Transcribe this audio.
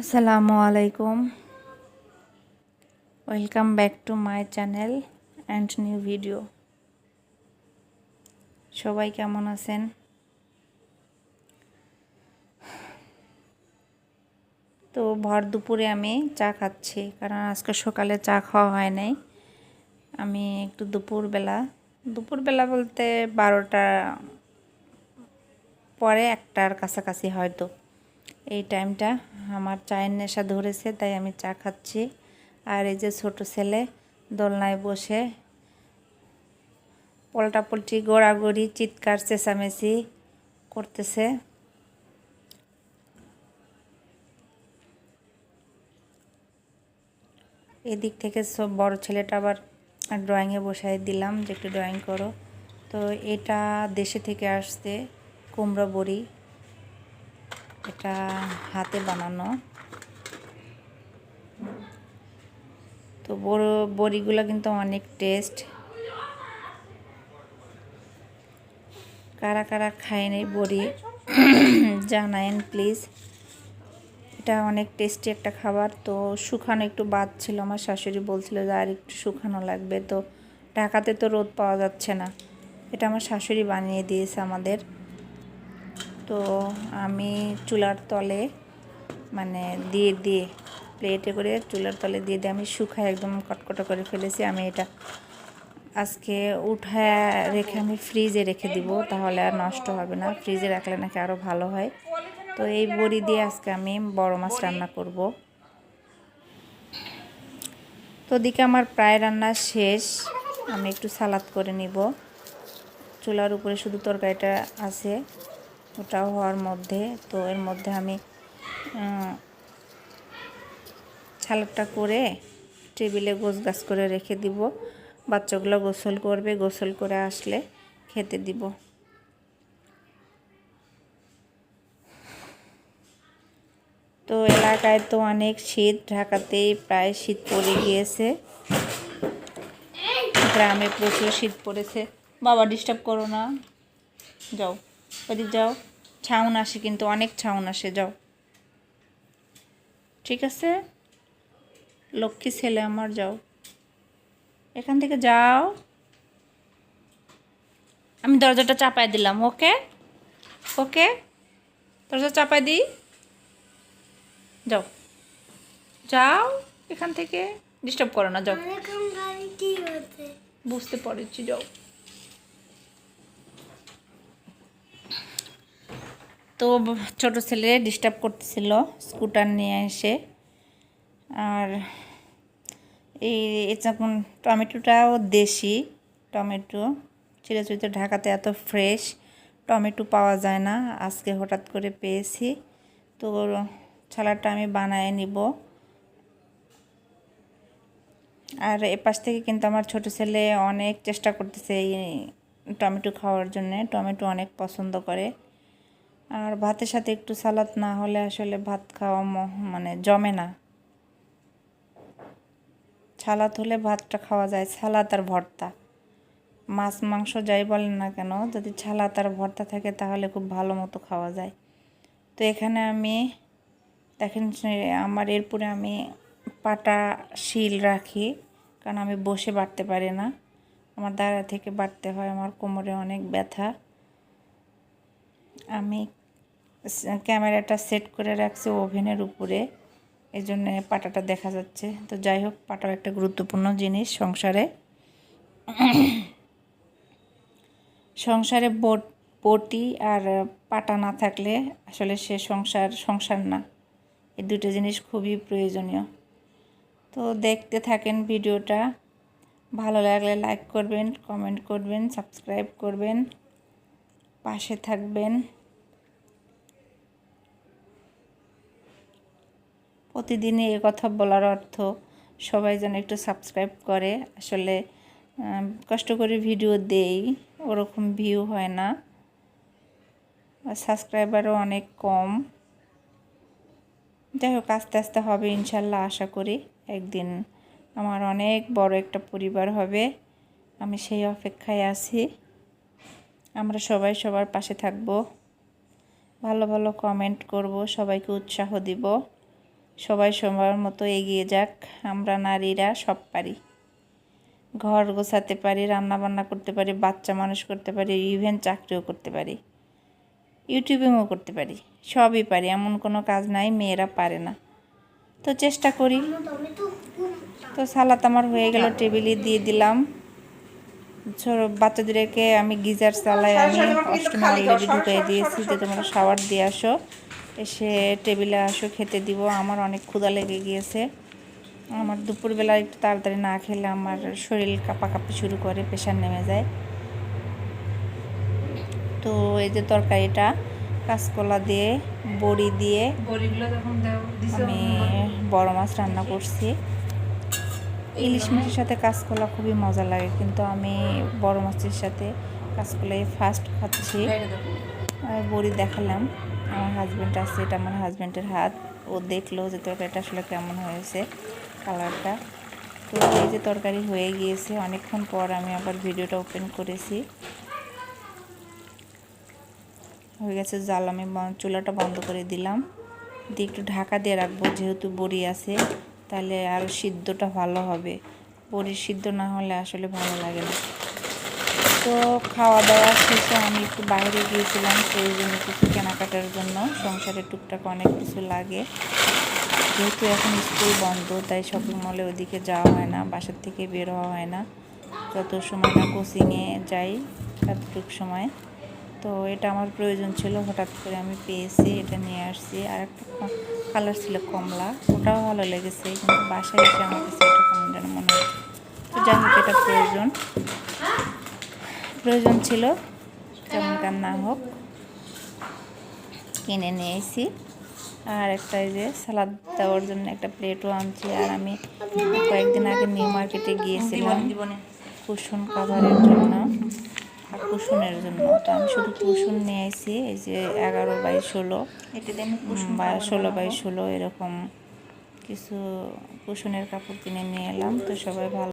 আসসালামু আলাইকুম welcome back to my channel and new video সবাই কেমন আছেন? তো ভর দুপুরে আমি চা খাচ্ছি, কারণ আজকে সকালে চা খাওয়া হয় নাই। আমি একটু দুপুরবেলা দুপুরবেলা বলতে বারোটা পরে একটার কাছাকাছি হয়তো। এই টাইমটা আমার চায়ের নেশা ধরেছে, তাই আমি চা খাচ্ছি। আর এই যে ছোট ছেলে দোলনায় বসে পল্টাপল্টি, গোড়াগড়ি, চিৎকার, চেঁচামেচি করতেছে। এদিক থেকে সব বড় ছেলেটা আবার ড্রয়িংয়ে বসাই দিলাম যে, একটু ড্রয়িং করো। তো এটা দেশে থেকে আসতে কুমড়া বড়ি এটা হাতে বানানো। তো বড়, বড়িগুলো কিন্তু অনেক টেস্ট। কারা কারা খায়নি বড়ি, জানায়েন প্লিজ। এটা অনেক টেস্টি একটা খাবার। তো শুকানো একটু বাদ ছিল, আমার শাশুড়ি বলছিল যে আর একটু শুকানো লাগবে। তো ঢাকাতে তো রোদ পাওয়া যাচ্ছে না। এটা আমার শাশুড়ি বানিয়ে দিয়েছে আমাদের। তো আমি চুলার তলে মানে দিয়ে দিয়ে, প্লেটে করে চুলার তলে দিয়ে দিয়ে আমি শুকায় একদম কটকটা করে ফেলেছি। আমি এটা আজকে উঠায় রেখে আমি ফ্রিজে রেখে দিব, তাহলে আর নষ্ট হবে না। ফ্রিজে রাখলে নাকি আরও ভালো হয়। তো এই বড়ি দিয়ে আজকে আমি বড় মাছ রান্না করব। তো ওদিকে আমার প্রায় রান্না শেষ। আমি একটু সালাদ করে নিব। চুলার উপরে শুধু তরকারিটা আছে। ওটাও হওয়ার মধ্যে, তো এর মধ্যে আমি ছালাদটা করে টেবিলে গোছ গাছ করে রেখে দিব। বাচ্চাগুলো গোসল করবে, গোসল করে আসলে খেতে দিব। তো এলাকায় তো অনেক শীত, ঢাকাতেই প্রায় শীত পড়ে গিয়েছে। গ্রামে প্রচুর শীত পড়েছে। বাবা ডিস্টার্ব করো না। যাও, ওদিক যাও। ছাউন আসে কিন্তু অনেক ছাউন আসে যাও। ঠিক আছে? লক্ষ্মী ছেলে আমার যাও। এখান থেকে যাও। আমি দরজাটা চাপাই দিলাম ওকে? ওকে? দরজা চাপাই দিই? যাও। যাও এখান থেকে। ডিস্টার্ব করো না যাও। বুঝতে পারছি যাও। তো ছোট ছেলে ডিস্টার্ব করতেছিল স্কুটার নিয়ে এসে। আর এই এখন টমেটোটাও দেশি, টমেটো। চিরাচরিত ঢাকাতে এত ফ্রেশ টমেটো পাওয়া যায় না। আজকে হঠাৎ করে পেয়েছি। তো ছালাডটা আমি বানায় নিব। আর এপাশ থেকে কিন্তু আমার ছোট ছেলে অনেক চেষ্টা করতেছে এই টমেটো খাওয়ার জন্যে। টমেটো অনেক পছন্দ করে। আর ভাতের সাথে একটু সালাদ না হলে আসলে ভাত খাওয়া মানে জমে না। সালাদ হলে ভাতটা খাওয়া যায়, সালাদ আর ভর্তা। মাছ, মাংস যাই বলেন না কেন, যদি ছালাদ আর ভর্তা থাকে তাহলে খুব ভালো মতো খাওয়া যায়। তো এখানে আমি, দেখেন আমার এরপরে আমি পাটা শিল রাখি, কারণ আমি বসে বাড়তে পারি না। আমার দাঁড়া থেকে বাড়তে হয়, আমার কোমরে অনেক ব্যথা। আমি ক্যামেরাটা সেট করে রাখছি ওভেনের উপরে। এই জন্যে পাটাটা দেখা যাচ্ছে। তো যাই হোক, পাটাও একটা গুরুত্বপূর্ণ জিনিস সংসারে। সংসারে বোট বটি আর পাটা না থাকলে আসলে সে সংসার সংসার না। এই দুটো জিনিস খুবই প্রয়োজনীয়। তো দেখতে থাকেন ভিডিওটা। ভালো লাগলে লাইক করবেন, কমেন্ট করবেন, সাবস্ক্রাইব করবেন, পাশে থাকবেন। প্রতিদিনই এ কথা বলার অর্থ সবাই যেন একটু সাবস্ক্রাইব করে। আসলে কষ্ট করে ভিডিও দেই, ওরকম ভিউ হয় না। সাবস্ক্রাইবারও অনেক কম। যাই হোক, আস্তে আস্তে হবে ইনশাল্লাহ, আশা করি। একদিন আমার অনেক বড় একটা পরিবার হবে। আমি সেই অপেক্ষায় আছি। আমরা সবাই সবার পাশে থাকব। ভালো ভালো কমেন্ট করব, সবাইকে উৎসাহ দিব। সবাই সবার মতো এগিয়ে যাক, আমরা নারীরা সব পারি। ঘর গোছাতে পারি রান্না বান্না করতে পারি, বাচ্চা মানুষ করতে পারি ইভেন চাকরিও করতে পারি, ইউটিউবিংও করতে পারি, সবই পারি, এমন কোনো কাজ নাই, মেয়েরা পারে না। তো চেষ্টা করি। তো সালাত আমার হয়ে গেল, টেবিলে দিয়ে দিলাম। বাচ্চাদেরকে আমি গিজার চালাই, আমি অষ্টমী ঢুকাই দিয়েছি, যে তোমরা শাওয়ার দিয়ে আসো। এসে টেবিলে আসো খেতে দিব। আমার অনেক ক্ষুধা লেগে গিয়েছে। আমার দুপুরবেলা একটু তাড়াতাড়ি না খেলে আমার শরীর কাঁপাকাঁপি শুরু করে প্রেশার নেমে যায়। তো এই যে তরকারিটা কাঁচকলা দিয়ে বড়ি দিয়ে আমি বড় মাছ রান্না করছি। ইলিশ মাছের সাথে কাঁচকলা খুবই মজা লাগে কিন্তু আমি বড় মাছের সাথে কাঁচকলাই ফার্স্ট খাচ্ছি। বড়ি দেখালাম। আমার হাজব্যান্ড আছে, এটা আমার হাজব্যান্ডের হাত। ও দেখল যে তরকারিটা আসলে কেমন হয়েছে কালারটা তো এই যে তরকারি হয়ে গিয়েছে, অনেকক্ষণ পর আমি আবার ভিডিওটা ওপেন করেছি। হয়ে গেছে জাল, আমি চুলাটা বন্ধ করে দিলাম। দিয়ে একটু ঢাকা দিয়ে রাখব, যেহেতু বড়ি আছে, তাহলে আর সিদ্ধটা ভালো হবে। বড়ি সিদ্ধ না হলে আসলে ভালো লাগে না। তো খাওয়া দাওয়া শেষে আমি একটু বাইরে গিয়েছিলাম সেই জন্য কিছু কেনাকাটার জন্য। সংসারে টুকটাক অনেক কিছু লাগে। যেহেতু এখন স্কুল বন্ধ, তাই শপিং মলে ওদিকে যাওয়া হয় না, বাসার থেকে বের হওয়া হয় না। যত সময় না কোচিংয়ে যাই ততটুক সময়। তো এটা আমার প্রয়োজন ছিল, হঠাৎ করে আমি পেয়েছি, এটা নিয়ে আসছি। আর একটা কালার ছিল কমলা, ওটাও ভালো লেগেছে, কিন্তু বাসায় এসে আমার কাছে এটা যেন মনে হয় তো হোক, এটা প্রয়োজন। প্রয়োজন ছিল যেমনকার না হোক কিনে নিয়ে এসেছি আর একটা এই যে সালাদ দেওয়ার জন্য একটা প্লেটও আনছি আর আমি কয়েকদিন আগে নিউ মার্কেটে গিয়েছিলাম কুশন কাভারের জন্য আর কুসুনের জন্য। তো আমি শুধু কুসুন নিয়ে এসেছি এই যে এগারো বাই ষোলো বা ষোলো বাই ষোলো এরকম কিছু কুসুনের কাপড় কিনে নিয়ে এলাম তো সবাই ভালো